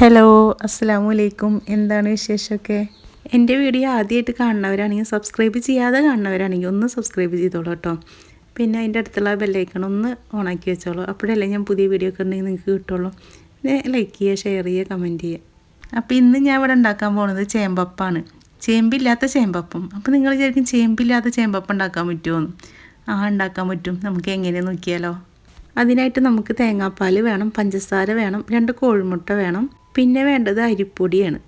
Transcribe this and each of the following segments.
Hello അസ്സാമു അലൈക്കും എന്താണ് വിശേഷമൊക്കെ? എന്റെ വീഡിയോ ആദ്യമായിട്ട് കാണുന്നവരാണെങ്കിൽ സബ്സ്ക്രൈബ് ചെയ്യാതെ കാണുന്നവരാണെങ്കിൽ ഒന്ന് സബ്സ്ക്രൈബ് ചെയ്തോളൂ കേട്ടോ. പിന്നെ അതിന്റെ അടുത്തുള്ള ബെല്ലൈക്കൺ ഒന്ന് ഓണാക്കി വെച്ചോളൂ. അപ്പോഴല്ലേ ഞാൻ പുതിയ വീഡിയോ ഒക്കെ ഉണ്ടെങ്കിൽ നിങ്ങൾക്ക് കിട്ടുള്ളൂ. പിന്നെ ലൈക്ക് ചെയ്യുക ഷെയർ ചെയ്യുക കമന്റ് ചെയ്യുക. അപ്പോൾ ഇന്ന് ഞാൻ ഇവിടെ ഉണ്ടാക്കാൻ പോകുന്നത് ചേമ്പപ്പാണ് ചേമ്പില്ലാത്ത ചേമ്പപ്പം. അപ്പോൾ നിങ്ങൾ വിചാരിക്കും ചേമ്പില്ലാത്ത ചേമ്പപ്പം ഉണ്ടാക്കാൻ പറ്റുമോ? എന്ന് ആ ഉണ്ടാക്കാൻ പറ്റും. നമുക്ക് എങ്ങനെ നോക്കിയാലോ? അതിനായിട്ട് നമുക്ക് തേങ്ങാപ്പാൽ വേണം പഞ്ചസാര വേണം രണ്ട് കോഴിമുട്ട വേണം പിന്നെ വേണ്ടത് അരിപ്പൊടിയാണ്.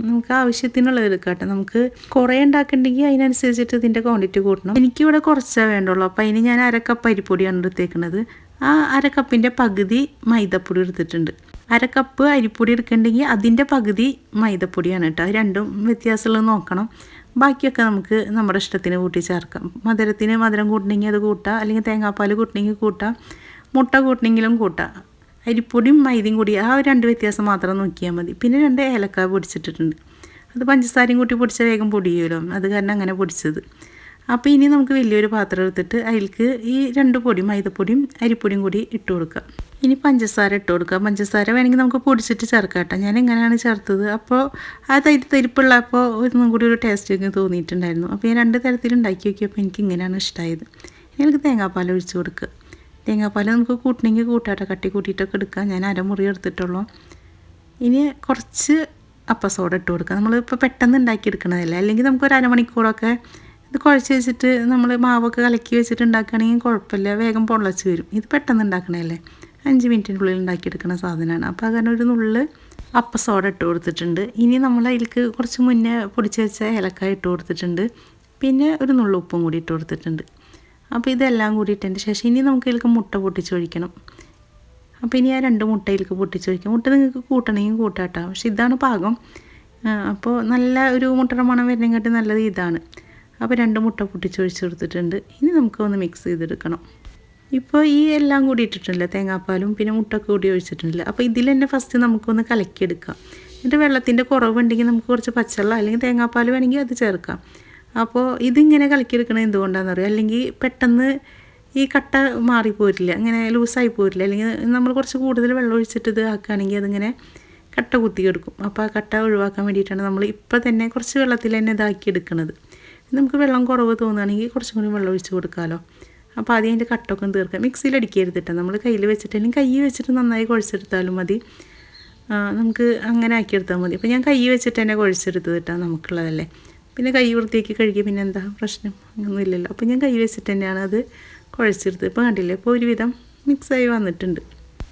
നമുക്ക് ആവശ്യത്തിനുള്ളത് എടുക്കട്ടെ. നമുക്ക് കുറേ ഉണ്ടാക്കണ്ടെങ്കിൽ അതിനനുസരിച്ചിട്ട് ഇതിന്റെ ക്വാണ്ടിറ്റി കൂട്ടണം. എനിക്കിവിടെ കുറച്ചേ വേണ്ടുള്ളൂ. അപ്പോൾ അതിന് ഞാൻ അരക്കപ്പ് അരിപ്പൊടിയാണ് എടുത്തേക്കുന്നത് ആ അരക്കപ്പിന്റെ പകുതി മൈദപ്പൊടി എടുത്തിട്ടുണ്ട്. അരക്കപ്പ് അരിപ്പൊടി എടുക്കണ്ടെങ്കിൽ അതിന്റെ പകുതി മൈദപ്പൊടിയാണ് കേട്ടോ. രണ്ടും വ്യത്യാസമുള്ളത് നോക്കണം. ബാക്കിയൊക്കെ നമുക്ക് നമ്മുടെ ഇഷ്ടത്തിന് കൂട്ടി ചേർക്കാം. മധുരത്തിന് മധുരം കൂട്ടണമെങ്കിൽ അത് കൂട്ടാം. അല്ലെങ്കിൽ തേങ്ങാപ്പാൽ കൂട്ടണമെങ്കിൽ കൂട്ടാം. മുട്ട കൂട്ടണമെങ്കിലും കൂട്ടാം. അരിപ്പൊടിയും മൈദയും കൂടി ആ രണ്ട് വ്യത്യാസം മാത്രം നോക്കിയാൽ മതി. പിന്നെ രണ്ട് ഏലക്ക പൊടിച്ചിട്ടിട്ടുണ്ട്. അത് പഞ്ചസാരയും കൂട്ടി പൊടിച്ച വേഗം പൊടിയുമല്ലോ. അത് കാരണം അങ്ങനെ പൊടിച്ചത്. അപ്പോൾ ഇനി നമുക്ക് വലിയൊരു പാത്രം എടുത്തിട്ട് അതിൽക്ക് ഈ രണ്ട് പൊടി മൈദപ്പൊടിയും അരിപ്പൊടിയും കൂടി ഇട്ട് കൊടുക്കുക ഇനി പഞ്ചസാര ഇട്ട് കൊടുക്കുക പഞ്ചസാര വേണമെങ്കിൽ നമുക്ക് പൊടിച്ചിട്ട് ചേർക്കാം ഞാൻ എങ്ങനെയാണ് ചേർത്തത്? അപ്പോൾ ആ തരി തരിപ്പുള്ളപ്പോൾ ഒന്നും കൂടി ഒരു ടേസ്റ്റ് ഒക്കെ തോന്നിയിട്ടുണ്ടായിരുന്നു. അപ്പോൾ ഞാൻ രണ്ട് തരത്തിൽ ഉണ്ടാക്കി നോക്കിയപ്പോൾ എനിക്ക് ഇങ്ങനെയാണ് ഇഷ്ടമായത് എനിക്ക് തേങ്ങാപ്പാൽ ഒഴിച്ച് കൊടുക്കുക. തേങ്ങാപ്പാൽ നമുക്ക് കൂട്ടണമെങ്കിൽ കൂട്ടാട്ടെ. കട്ടി കൂട്ടിയിട്ടൊക്കെ എടുക്കാം. ഞാൻ അരമുറി എടുത്തിട്ടുള്ളൂ. ഇനി കുറച്ച് അപ്പസോഡ ഇട്ട് കൊടുക്കുക നമ്മളിപ്പോൾ പെട്ടെന്ന് ഉണ്ടാക്കിയെടുക്കണതല്ലേ അല്ലെങ്കിൽ നമുക്ക് ഒരു അരമണിക്കൂറൊക്കെ ഇത് കുഴച്ച് വെച്ചിട്ട് നമ്മൾ മാവൊക്കെ കലക്കി വെച്ചിട്ട് ഉണ്ടാക്കുകയാണെങ്കിൽ കുഴപ്പമില്ല. വേഗം പൊള്ളച്ച് വരും. ഇത് പെട്ടെന്ന് ഉണ്ടാക്കണതല്ലേ അഞ്ച് മിനിറ്റിനുള്ളിൽ ഉണ്ടാക്കിയെടുക്കുന്ന സാധനമാണ് അപ്പോൾ അങ്ങനെ ഒരു നുള്ളിൽ അപ്പസോഡ ഇട്ട് കൊടുത്തിട്ടുണ്ട്. ഇനി നമ്മൾ അതിലേക്ക് കുറച്ച് മുന്നേ പൊടിച്ച് വെച്ച ഏലക്കായ ഇട്ട് കൊടുത്തിട്ടുണ്ട്. പിന്നെ ഒരു നുള്ളു ഉപ്പും കൂടി ഇട്ട് കൊടുത്തിട്ടുണ്ട്. അപ്പോൾ ഇതെല്ലാം കൂടിയിട്ടതിന്റെ ശേഷം ഇനി നമുക്ക് ഇതിലേക്ക് മുട്ട പൊട്ടിച്ചൊഴിക്കണം. അപ്പോൾ ഇനി ആ രണ്ട് മുട്ടയിലേക്ക് പൊട്ടിച്ചൊഴിക്കും. മുട്ട നിങ്ങൾക്ക് കൂട്ടണമെങ്കിൽ കൂട്ടാട്ടോ. പക്ഷെ ഇതാണ് പാകം. അപ്പോൾ നല്ല ഒരു മുട്ടയുടെ മണം വരുന്നതിനെക്കാട്ടി നല്ലത് ഇതാണ്. അപ്പോൾ രണ്ട് മുട്ട പൊട്ടിച്ചൊഴിച്ച് കൊടുത്തിട്ടുണ്ട്. ഇനി നമുക്ക് ഒന്ന് മിക്സ് ചെയ്തെടുക്കണം. ഇപ്പോൾ ഈ എല്ലാം കൂടി ഇട്ടിട്ടുണ്ട് തേങ്ങാപ്പാലും പിന്നെ മുട്ടൊക്കെ കൂടി ഒഴിച്ചിട്ടുണ്ടല്ലോ? അപ്പോൾ ഇതിൽ തന്നെ ഫസ്റ്റ് നമുക്കൊന്ന് കലക്കിയെടുക്കാം. എന്നിട്ട് വെള്ളത്തിന്റെ കുറവുണ്ടെങ്കിൽ നമുക്ക് കുറച്ച് പച്ചവെള്ളം അല്ലെങ്കിൽ തേങ്ങാപ്പാൽ വേണമെങ്കിൽ അത് ചേർക്കാം. അപ്പോൾ ഇതിങ്ങനെ കലക്കിയെടുക്കണത് എന്തുകൊണ്ടാണെന്ന് അറിയാം അല്ലെങ്കിൽ പെട്ടെന്ന് ഈ കട്ട മാറിപ്പോരില്ല അങ്ങനെ ലൂസായി പോരില്ല. അല്ലെങ്കിൽ നമ്മൾ കുറച്ച് കൂടുതൽ വെള്ളം ഒഴിച്ചിട്ട് ഇത് ആക്കുകയാണെങ്കിൽ അതിങ്ങനെ കട്ട കുത്തിയെടുക്കും. അപ്പോൾ ആ കട്ട ഒഴിവാക്കാൻ വേണ്ടിയിട്ടാണ് നമ്മൾ ഇപ്പോൾ തന്നെ കുറച്ച് വെള്ളത്തിൽ തന്നെ ഇതാക്കി എടുക്കുന്നത് നമുക്ക് വെള്ളം കുറവ് തോന്നുകയാണെങ്കിൽ കുറച്ചും കൂടി വെള്ളം ഒഴിച്ച് കൊടുക്കാമല്ലോ അപ്പോൾ ആദ്യം അതിന്റെ കട്ടൊക്കെ തീർക്കാം. മിക്സിയിൽ അടിക്കരുതിട്ട് നമ്മൾ കയ്യിൽ വെച്ചിട്ട് അല്ലെങ്കിൽ കൈ വെച്ചിട്ട് നന്നായി കുഴച്ചെടുത്താലും മതി. നമുക്ക് അങ്ങനെ ആക്കിയെടുത്താൽ മതി. അപ്പോൾ ഞാൻ കൈ വെച്ചിട്ട് തന്നെ കുഴച്ചെടുത്തത് കേട്ടോ നമുക്കുള്ളതല്ലേ. പിന്നെ കൈ വൃത്തിയാക്കി കഴുകി പിന്നെ എന്താ പ്രശ്നം? ഒന്നും ഇല്ലല്ലോ അപ്പോൾ ഞാൻ കൈ വെച്ചിട്ട് തന്നെയാണ് അത് കുഴച്ചെടുത്ത് ഇപ്പോൾ കണ്ടില്ലേ? ഇപ്പോൾ ഒരുവിധം മിക്സായി വന്നിട്ടുണ്ട്.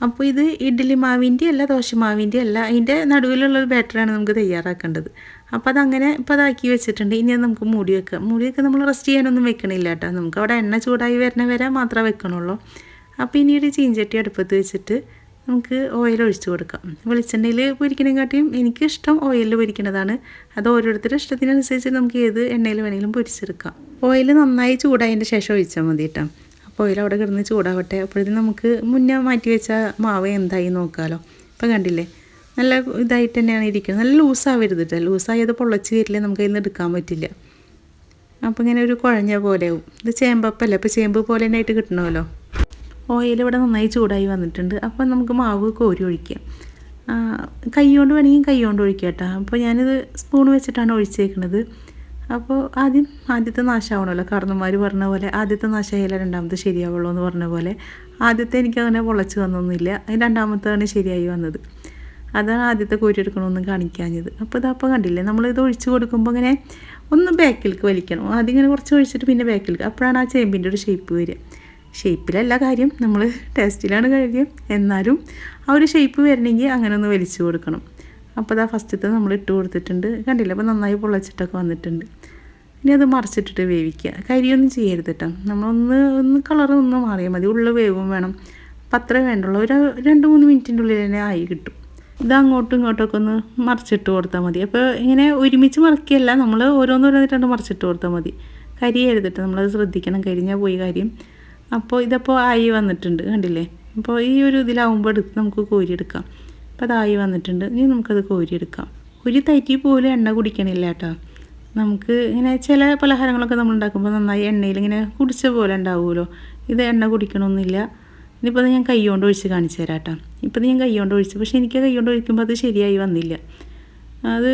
അപ്പോൾ ഇത് ഇഡ്ഡലി മാവിന്റെ അല്ല ദോശമാവിന്റെ അല്ല അതിന്റെ നടുവിലുള്ളൊരു ബാറ്ററാണ് നമുക്ക് തയ്യാറാക്കേണ്ടത്. അപ്പോൾ അതങ്ങനെ ഇപ്പോൾ അതാക്കി വെച്ചിട്ടുണ്ട്. ഇനി അത് നമുക്ക് മൂടി വെക്കാം. മൂടി വെക്കാൻ നമ്മൾ റെസ്റ്റ് ചെയ്യാനൊന്നും വെക്കണില്ല കേട്ടോ. നമുക്ക് അവിടെ എണ്ണ ചൂടായി വരണ വരെ മാത്രമേ വെക്കണുള്ളൂ. അപ്പോൾ ഇനി ഒരു ചീഞ്ചട്ടി അടുപ്പത്ത് വെച്ചിട്ട് നമുക്ക് ഓയിൽ ഒഴിച്ച് കൊടുക്കാം. വെളിച്ചെണ്ണയിൽ പൊരിക്കണേക്കാട്ടിയും എനിക്കിഷ്ടം ഓയിലിൽ പൊരിക്കണതാണ്. അത് ഓരോരുത്തരുടെ ഇഷ്ടത്തിനനുസരിച്ച് നമുക്ക് ഏത് എണ്ണയിൽ വേണമെങ്കിലും പൊരിച്ചെടുക്കാം. ഓയിൽ നന്നായി ചൂടായതിന്റെ ശേഷം ഒഴിച്ചാൽ മതി കേട്ടോ അപ്പോൾ ഓയിൽ അവിടെ കിടന്ന് ചൂടാവട്ടെ. അപ്പോഴത്തേക്കും നമുക്ക് മുന്നേ മാറ്റി വെച്ച മാവ് എന്തായി നോക്കാമല്ലോ ഇപ്പം കണ്ടില്ലേ? നല്ല ഇതായിട്ട് തന്നെയാണ് ഇരിക്കുന്നത് നല്ല ലൂസാവരുത് കേട്ടോ ലൂസായത് പൊള്ളച്ച് വരില്ല നമുക്ക് നിന്ന് എടുക്കാൻ പറ്റില്ല. അപ്പോൾ ഇങ്ങനെ ഒരു കുഴഞ്ഞ പോലെയാവും ഇത് ചേമ്പപ്പല്ലേ? അപ്പോൾ ചേമ്പ് പോലെ തന്നെ ആയിട്ട് കിട്ടണമല്ലോ. ഓയിൽ ഇവിടെ നന്നായി ചൂടായി വന്നിട്ടുണ്ട്. അപ്പോൾ നമുക്ക് മാവ് കോരി ഒഴിക്കാം. കൈ കൊണ്ട് വേണമെങ്കിൽ കൈ കൊണ്ട് ഒഴിക്കാം കേട്ടോ. അപ്പോൾ ഞാനിത് സ്പൂൺ വെച്ചിട്ടാണ് ഒഴിച്ചേക്കുന്നത് അപ്പോൾ ആദ്യം ആദ്യത്തെ നാശമാവണമല്ലോ കാരണന്മാർ പറഞ്ഞ പോലെ ആദ്യത്തെ നാശമായാലും രണ്ടാമത്തെ ശരിയാവുള്ളൂ എന്ന് പറഞ്ഞ പോലെ ആദ്യത്തെ എനിക്ക് അങ്ങനെ പൊളച്ച് വന്നൊന്നുമില്ല. രണ്ടാമത്താണ് ശരിയായി വന്നത്. അതാണ് ആദ്യത്തെ കോരിയെടുക്കണമെന്ന് കാണിക്കാഞ്ഞത്. അപ്പോൾ ഇതപ്പോൾ കണ്ടില്ലേ? നമ്മളിത് ഒഴിച്ച് കൊടുക്കുമ്പോൾ ഇങ്ങനെ ഒന്ന് ബാക്കിലേക്ക് വലിക്കണം. ആദ്യം ഇങ്ങനെ കുറച്ച് ഒഴിച്ചിട്ട് പിന്നെ ബാക്കിലേക്ക് അപ്പോഴാണ് ആ ചേമ്പിന്റെ ഒരു ഷേപ്പ് വരിക. ഷേപ്പിലല്ല കാര്യം. നമ്മൾ ടേസ്റ്റിലാണ് കാര്യം. എന്നാലും ആ ഒരു ഷേപ്പ് വരണമെങ്കിൽ അങ്ങനെ ഒന്ന് വലിച്ചു കൊടുക്കണം. അപ്പോൾ അതാ ഫസ്റ്റത്തെ നമ്മൾ ഇട്ട് കൊടുത്തിട്ടുണ്ട്. കണ്ടില്ല? അപ്പോൾ നന്നായി പൊള്ളച്ചിട്ടൊക്കെ വന്നിട്ടുണ്ട്. ഇനി അത് മറിച്ചിട്ടിട്ട് വേവിക്കുക. കരിയൊന്നും ചെയ്യരുത് കേട്ടോ നമ്മളൊന്ന് ഒന്ന് കളർ ഒന്ന് മാറിയാൽ മതി. ഉള്ള വേവും വേണം. അപ്പം അത്ര വേണ്ടുള്ളൂ. ഒരു രണ്ട് മൂന്ന് മിനിറ്റിന്റെ ഉള്ളിൽ തന്നെ ആയി കിട്ടും. ഇത് അങ്ങോട്ടും ഇങ്ങോട്ടൊക്കെ ഒന്ന് മറിച്ചിട്ട് കൊടുത്താൽ മതി. അപ്പോൾ ഇങ്ങനെ ഒരുമിച്ച് മറിക്കുകയല്ല. നമ്മൾ ഓരോന്നോരോന്നിട്ടാണ് മറിച്ചിട്ട് കൊടുത്താൽ മതി. കരി എഴുതിട്ട് നമ്മളത് ശ്രദ്ധിക്കണം. കരിഞ്ഞാൽ പോയി കാര്യം. അപ്പോൾ ഇതപ്പോൾ ആയി വന്നിട്ടുണ്ട് കണ്ടില്ലേ? അപ്പോൾ ഈ ഒരു ഇതിലാവുമ്പോൾ എടുത്ത് നമുക്ക് കോരിയെടുക്കാം. അപ്പോൾ അതായി വന്നിട്ടുണ്ട്. ഇനി നമുക്കത് കോരിയെടുക്കാം. ഒരു തൈറ്റി പോലും എണ്ണ കുടിക്കണില്ല കേട്ടോ. നമുക്ക് ഇങ്ങനെ ചില പലഹാരങ്ങളൊക്കെ നമ്മൾ ഉണ്ടാക്കുമ്പോൾ നന്നായി എണ്ണയിൽ ഇങ്ങനെ കുടിച്ച പോലെ ഉണ്ടാവുമല്ലോ. ഇത് എണ്ണ കുടിക്കണമെന്നില്ല ഇനിയിപ്പോൾ ഞാൻ കൈ കൊണ്ട് ഒഴിച്ച് കാണിച്ചു തരാം കേട്ടോ. ഇപ്പം ഞാൻ കൈകൊണ്ട് ഒഴിച്ചു. പക്ഷേ എനിക്ക് കൈകൊണ്ട് ഒഴിക്കുമ്പോൾ അത് ശരിയായി വന്നില്ല. അത്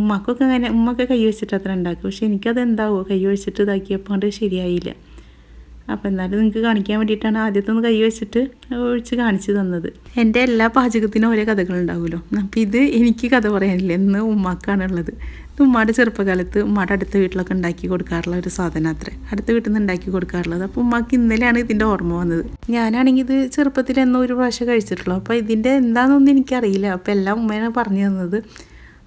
ഉമ്മക്കൊക്കെ അങ്ങനെ ഉമ്മക്കെ കൈ വെച്ചിട്ട് അത്ര ഉണ്ടാക്കും. പക്ഷെ എനിക്കത് എന്താവോ കൈ ഒഴിച്ചിട്ട് ഇതാക്കിയപ്പോൾ അത് ശരിയായില്ല. അപ്പോൾ എന്നാലും നിങ്ങൾക്ക് കാണിക്കാൻ വേണ്ടിയിട്ടാണ് ആദ്യത്തെ ഒന്ന് കൈ വെച്ചിട്ട് ഒഴിച്ച് കാണിച്ചു തന്നത്. എന്റെ എല്ലാ പാചകത്തിനും ഓരോ കഥകളുണ്ടാവുമല്ലോ. അപ്പോൾ ഇത് എനിക്ക് കഥ പറയാനില്ല. എന്ന് ഉമ്മാക്കാണുള്ളത്. ഇത് ഉമ്മാടെ ചെറുപ്പകാലത്ത് ഉമ്മാടെ അടുത്ത വീട്ടിലൊക്കെ ഉണ്ടാക്കി കൊടുക്കാറുള്ള ഒരു സാധനം അത്ര. അടുത്ത വീട്ടിൽ നിന്ന് ഉണ്ടാക്കി കൊടുക്കാറുള്ളത്. അപ്പോൾ ഉമ്മാക്ക് ഇന്നലെയാണ് ഇതിന്റെ ഓർമ്മ വന്നത്. ഞാനാണെങ്കിൽ ഇത് ചെറുപ്പത്തിൽ എന്നോ ഒരു പ്രാവശ്യം കഴിച്ചിട്ടുള്ളൂ. അപ്പോൾ ഇതിന്റെ എന്താണെന്നൊന്നും എനിക്കറിയില്ല. അപ്പോൾ എല്ലാം ഉമ്മേനെ പറഞ്ഞു തന്നത്.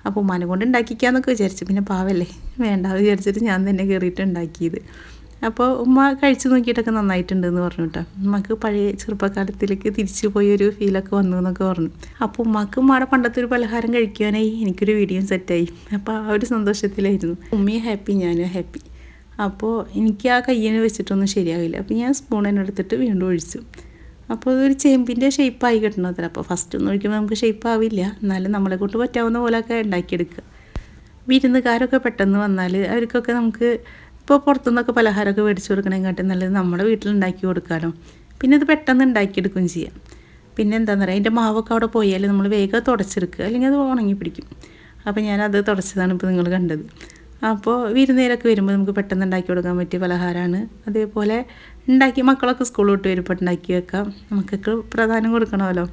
അപ്പോൾ ഉമ്മാനെ കൊണ്ട് ഉണ്ടാക്കിക്കാന്നൊക്കെ വിചാരിച്ചു. പിന്നെ പാവല്ലേ? വേണ്ട വിചാരിച്ചിട്ട് ഞാൻ തന്നെ കയറിയിട്ട് ഉണ്ടാക്കിയത്. അപ്പോൾ ഉമ്മ കഴിച്ചു നോക്കിയിട്ടൊക്കെ നന്നായിട്ടുണ്ട് എന്ന് പറഞ്ഞു കേട്ടോ ഉമ്മക്ക് പഴയ ചെറുപ്പക്കാലത്തിലേക്ക് തിരിച്ചു പോയൊരു ഫീലൊക്കെ വന്നു എന്നൊക്കെ പറഞ്ഞു. അപ്പോൾ ഉമ്മക്ക് ഉമ്മയുടെ പണ്ടത്തെ ഒരു പലഹാരം കഴിക്കുവാനായി എനിക്കൊരു വീഡിയോ സെറ്റായി. അപ്പോൾ ആ ഒരു സന്തോഷത്തിലായിരുന്നു. ഉമ്മയും ഹാപ്പി ഞാനും ഹാപ്പി അപ്പോൾ എനിക്ക് ആ കയ്യിന് വെച്ചിട്ടൊന്നും ശരിയാവില്ല. അപ്പോൾ ഞാൻ സ്പൂൺ തന്നെ എടുത്തിട്ട് വീണ്ടും ഒഴിച്ചു. അപ്പോൾ അതൊരു ചേമ്പിന്റെ ഷേപ്പായി കിട്ടണത്ര അപ്പോൾ ഫസ്റ്റ് ഒന്നും ഒഴിക്കുമ്പോൾ നമുക്ക് ഷേപ്പ് ആവില്ല. എന്നാലും നമ്മളെ കൊണ്ട് പറ്റാവുന്ന പോലെയൊക്കെ ഉണ്ടാക്കിയെടുക്കുക. വിരുന്നുകാരൊക്കെ പെട്ടെന്ന് വന്നാൽ അവർക്കൊക്കെ നമുക്ക് ഇപ്പോൾ പുറത്തുനിന്നൊക്കെ പലഹാരമൊക്കെ മേടിച്ച് കൊടുക്കണേക്കാട്ടും നല്ലത് നമ്മുടെ വീട്ടിൽ ഉണ്ടാക്കി കൊടുക്കാമല്ലോ പിന്നെ ഇത് പെട്ടെന്ന് ഉണ്ടാക്കിയെടുക്കുകയും ചെയ്യാം. പിന്നെ എന്താണെന്ന് പറയുക അതിന്റെ മാവൊക്കെ അവിടെ പോയാൽ നമ്മൾ വേഗം തുടച്ചെടുക്കുക അല്ലെങ്കിൽ അത് ഉണങ്ങി പിടിക്കും. അപ്പോൾ ഞാനത് തുടച്ചതാണ് ഇപ്പോൾ നിങ്ങൾ കണ്ടത്. അപ്പോൾ വിരുന്നേരൊക്കെ വരുമ്പോൾ നമുക്ക് പെട്ടെന്ന് ഉണ്ടാക്കി കൊടുക്കാൻ പറ്റിയ പലഹാരമാണ് അതേപോലെ ഉണ്ടാക്കി മക്കളൊക്കെ സ്കൂളിൽ വിട്ട് വരുമ്പോൾ ഉണ്ടാക്കി വെക്കാം. മക്കൾക്ക് പ്രധാനം കൊടുക്കണമല്ലോ.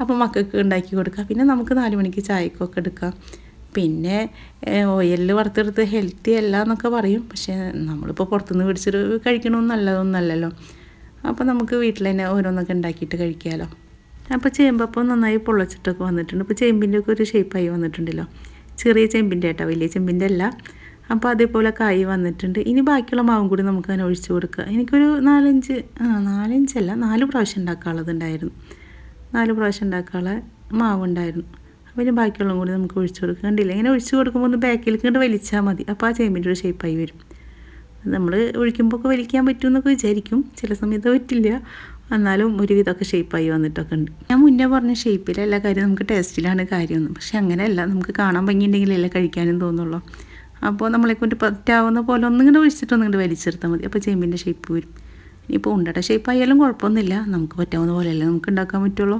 അപ്പോൾ മക്കൾക്ക് ഉണ്ടാക്കി കൊടുക്കാം. പിന്നെ നമുക്ക് നാല് മണിക്ക് ചായക്കൊക്കെ എടുക്കാം. പിന്നെ ഓയിലിൽ വറുത്തെടുത്ത് ഹെൽത്തി അല്ല എന്നൊക്കെ പറയും. പക്ഷേ നമ്മളിപ്പോൾ പുറത്തുനിന്ന് പിടിച്ചിട്ട് കഴിക്കണമെന്ന് നല്ലതൊന്നല്ലല്ലോ അപ്പോൾ നമുക്ക് വീട്ടിൽ തന്നെ ഓരോന്നൊക്കെ ഉണ്ടാക്കിയിട്ട് കഴിക്കാമല്ലോ അപ്പോൾ ചേമ്പപ്പം നന്നായി പൊള്ളച്ചിട്ടൊക്കെ വന്നിട്ടുണ്ട്. ഇപ്പോൾ ചേമ്പിന്റെ ഒക്കെ ഒരു ഷേപ്പായി വന്നിട്ടുണ്ടല്ലോ. ചെറിയ ചെമ്പിന്റെ കേട്ടോ വലിയ ചെമ്പിന്റെ അല്ല. അപ്പോൾ അതേപോലെ കായ് വന്നിട്ടുണ്ട്. ഇനി ബാക്കിയുള്ള മാവും കൂടി നമുക്ക് അതിനെ ഒഴിച്ചു കൊടുക്കുക എനിക്കൊരു നാലഞ്ച് ആ നാലഞ്ചല്ല നാല് പ്രാവശ്യം ഉണ്ടാക്കാനുള്ളത് ഉണ്ടായിരുന്നു. നാല് പ്രാവശ്യം ഉണ്ടാക്കാനുള്ള മാവുണ്ടായിരുന്നു. അപ്പോൾ ബാക്കിയുള്ളതും കൂടി നമുക്ക് ഒഴിച്ചു കൊടുക്കുക കണ്ടില്ല? ഇങ്ങനെ ഒഴിച്ചു കൊടുക്കുമ്പോൾ ഒന്ന് ബാക്കിലേക്ക് കണ്ട് വലിച്ചാൽ മതി. അപ്പോൾ ആ ചേമ്പിന്റെ ഒരു ഷേപ്പായി വരും. നമ്മൾ ഒഴിക്കുമ്പോൾ ഒക്കെ വലിക്കാൻ പറ്റുമെന്നൊക്കെ വിചാരിക്കും. ചില സമയത്ത് പറ്റില്ല. എന്നാലും ഒരുവിധമൊക്കെ ഷേപ്പായി വന്നിട്ടൊക്കെ ഉണ്ട്. ഞാൻ മുന്നേ പറഞ്ഞ ഷേപ്പിലല്ല കാര്യം നമുക്ക് ടേസ്റ്റിലാണ് കാര്യമൊന്നും. പക്ഷെ അങ്ങനെയല്ല. നമുക്ക് കാണാൻ ഭംഗിയുണ്ടെങ്കിലല്ലേ കഴിക്കാനും തോന്നുള്ളൂ. അപ്പോൾ നമ്മളെ കൊണ്ട് പറ്റാവുന്ന പോലെ ഒന്നും ഇങ്ങനെ ഒഴിച്ചിട്ട് ഒന്നും ഇങ്ങോട്ട് വലിച്ചെടുത്താൽ മതി. അപ്പോൾ ചേമ്പിന്റെ ഷേപ്പ് വരും. ഇനിയിപ്പോൾ ഉണ്ടയുടെ ഷേപ്പായാലും കുഴപ്പമൊന്നുമില്ല. നമുക്ക് പറ്റാവുന്ന പോലെയല്ലേ നമുക്ക് ഉണ്ടാക്കാൻ പറ്റുള്ളൂ.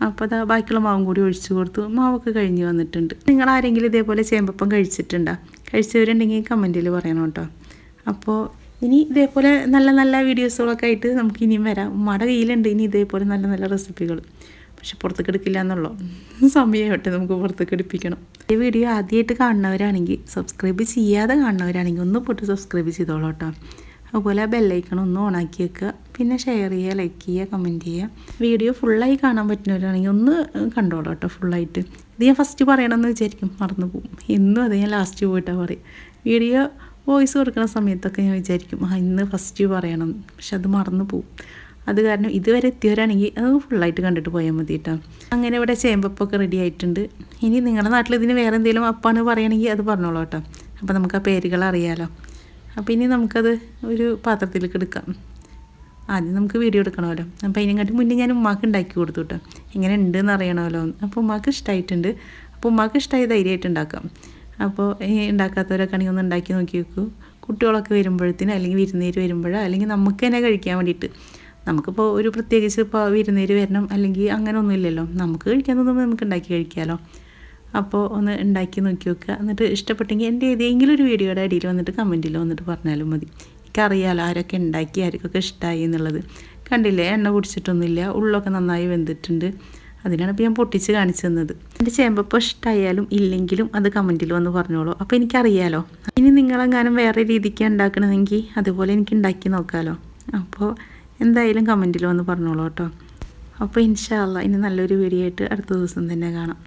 അപ്പോൾ അതാ ബാക്കിയുള്ള മാവും കൂടി ഒഴിച്ചു കൊടുത്തു. മാവൊക്കെ കഴിഞ്ഞ് വന്നിട്ടുണ്ട്. നിങ്ങൾ ആരെങ്കിലും ഇതേപോലെ ചേമ്പപ്പം കഴിച്ചിട്ടുണ്ടോ? കഴിച്ചവരുണ്ടെങ്കിൽ കമന്റിൽ പറയണം കേട്ടോ. അപ്പോൾ ഇനി ഇതേപോലെ നല്ല നല്ല വീഡിയോസുകളൊക്കെ ആയിട്ട് നമുക്ക് ഇനിയും വരാം. ഉമ്മയുടെ കയ്യിലുണ്ട് ഇനി ഇതേപോലെ നല്ല നല്ല റെസിപ്പികൾ. പക്ഷെ പുറത്തേക്ക് എടുക്കില്ല എന്നുള്ളൂ? സമയമായിട്ട് നമുക്ക് പുറത്തേക്ക് എടുപ്പിക്കണം. ഈ വീഡിയോ ആദ്യമായിട്ട് കാണുന്നവരാണെങ്കിൽ സബ്സ്ക്രൈബ് ചെയ്യാതെ കാണുന്നവരാണെങ്കിൽ ഒന്ന് പോയിട്ട് സബ്സ്ക്രൈബ് ചെയ്തോളൂ കേട്ടോ. അതുപോലെ ബെല്ലൈക്കൺ ഒന്ന് ഓണാക്കി വെക്കുക. പിന്നെ ഷെയർ ചെയ്യുക ലൈക്ക് ചെയ്യുക കമന്റ് ചെയ്യുക. വീഡിയോ ഫുള്ളായി കാണാൻ പറ്റുന്നവരാണെങ്കിൽ ഒന്ന് കണ്ടോളൂ കേട്ടോ ഫുള്ളായിട്ട് ഇത് ഞാൻ ഫസ്റ്റ് പറയണമെന്ന് വിചാരിക്കും മറന്നു പോകും. എന്നും അത് ഞാൻ ലാസ്റ്റ് പോയിട്ടാണ് പറയും. വീഡിയോ വോയിസ് കൊടുക്കുന്ന സമയത്തൊക്കെ ഞാൻ വിചാരിക്കും ആ ഇന്ന് ഫസ്റ്റ് പറയണം. പക്ഷെ അത് മറന്നു പോകും. അത് കാരണം ഇതുവരെ എത്തിയവരാണെങ്കിൽ അത് ഫുള്ളായിട്ട് കണ്ടിട്ട് പോയാൽ മതി കേട്ടോ. അങ്ങനെ ഇവിടെ ചേമ്പപ്പൊക്കെ റെഡി ആയിട്ടുണ്ട്. ഇനി നിങ്ങളുടെ നാട്ടിൽ ഇതിന് വേറെ എന്തെങ്കിലും അപ്പാണ് പറയുകയാണെങ്കിൽ അത് പറഞ്ഞോളൂ കേട്ടോ. അപ്പോൾ നമുക്ക് ആ പേരുകൾ അറിയാലോ. അപ്പോൾ ഇനി നമുക്കത് ഒരു പാത്രത്തിലേക്ക് എടുക്കാം. ആദ്യം നമുക്ക് വീഡിയോ എടുക്കണമല്ലോ. അപ്പോൾ അതിനെക്കാട്ടി മുന്നേ ഞാൻ ഉമ്മാക്ക് ഉണ്ടാക്കി കൊടുത്തു കേട്ടോ. എങ്ങനെ ഉണ്ടെന്ന് അറിയണമല്ലോ. അപ്പോൾ ഉമ്മാക്ക് ഇഷ്ടമായിട്ടുണ്ട് അപ്പോൾ ഉമ്മാക്ക് ഇഷ്ടമായി ധൈര്യമായിട്ട് ഉണ്ടാക്കാം. അപ്പോൾ ഉണ്ടാക്കാത്തവരൊക്കെ ആണെങ്കിൽ ഒന്ന് ഉണ്ടാക്കി നോക്കി വെക്കൂ. കുട്ടികളൊക്കെ വരുമ്പോഴത്തേനും അല്ലെങ്കിൽ വിരുന്നേര് വരുമ്പോഴോ അല്ലെങ്കിൽ നമുക്ക് തന്നെ കഴിക്കാൻ വേണ്ടിയിട്ട്. നമുക്കിപ്പോൾ ഒരു പ്രത്യേകിച്ച് ഇപ്പോൾ വിരുന്നേര് വരണം അല്ലെങ്കിൽ അങ്ങനെ ഒന്നുമില്ലല്ലോ നമുക്ക് കഴിക്കാൻ തോന്നുമ്പോൾ നമുക്ക് ഉണ്ടാക്കി കഴിക്കാമല്ലോ അപ്പോൾ ഒന്ന് ഉണ്ടാക്കി നോക്കി വെക്കുക എന്നിട്ട് ഇഷ്ടപ്പെട്ടെങ്കിൽ എന്റെ ഏതെങ്കിലും ഒരു വീഡിയോയുടെ അടിയിൽ വന്നിട്ട് കമന്റിൽ വന്നിട്ട് പറഞ്ഞാലും മതി. എനിക്കറിയാലോ ആരൊക്കെ ഉണ്ടാക്കി ആർക്കൊക്കെ ഇഷ്ടമായി എന്നുള്ളത്. കണ്ടില്ലേ എണ്ണ കുടിച്ചിട്ടൊന്നുമില്ല ഉള്ളൊക്കെ നന്നായി വെന്തിട്ടുണ്ട്. അതിനാണ് ഇപ്പോൾ ഞാൻ പൊട്ടിച്ച് കാണിച്ചു തന്നത്. എന്റെ ചേമ്പപ്പം ഇഷ്ടമായാലും ഇല്ലെങ്കിലും അത് കമന്റിൽ വന്ന് പറഞ്ഞോളൂ. അപ്പോൾ എനിക്കറിയാലോ. ഇനി നിങ്ങളെങ്ങാനും വേറെ രീതിക്ക് ഉണ്ടാക്കണമെങ്കിൽ അതുപോലെ എനിക്ക് ഉണ്ടാക്കി നോക്കാമല്ലോ അപ്പോൾ എന്തായാലും കമന്റിൽ വന്ന് പറഞ്ഞോളൂ കേട്ടോ. അപ്പോൾ ഇൻഷാല്ല ഇനി നല്ലൊരു വീഡിയോ ആയിട്ട് അടുത്ത ദിവസം തന്നെ കാണാം.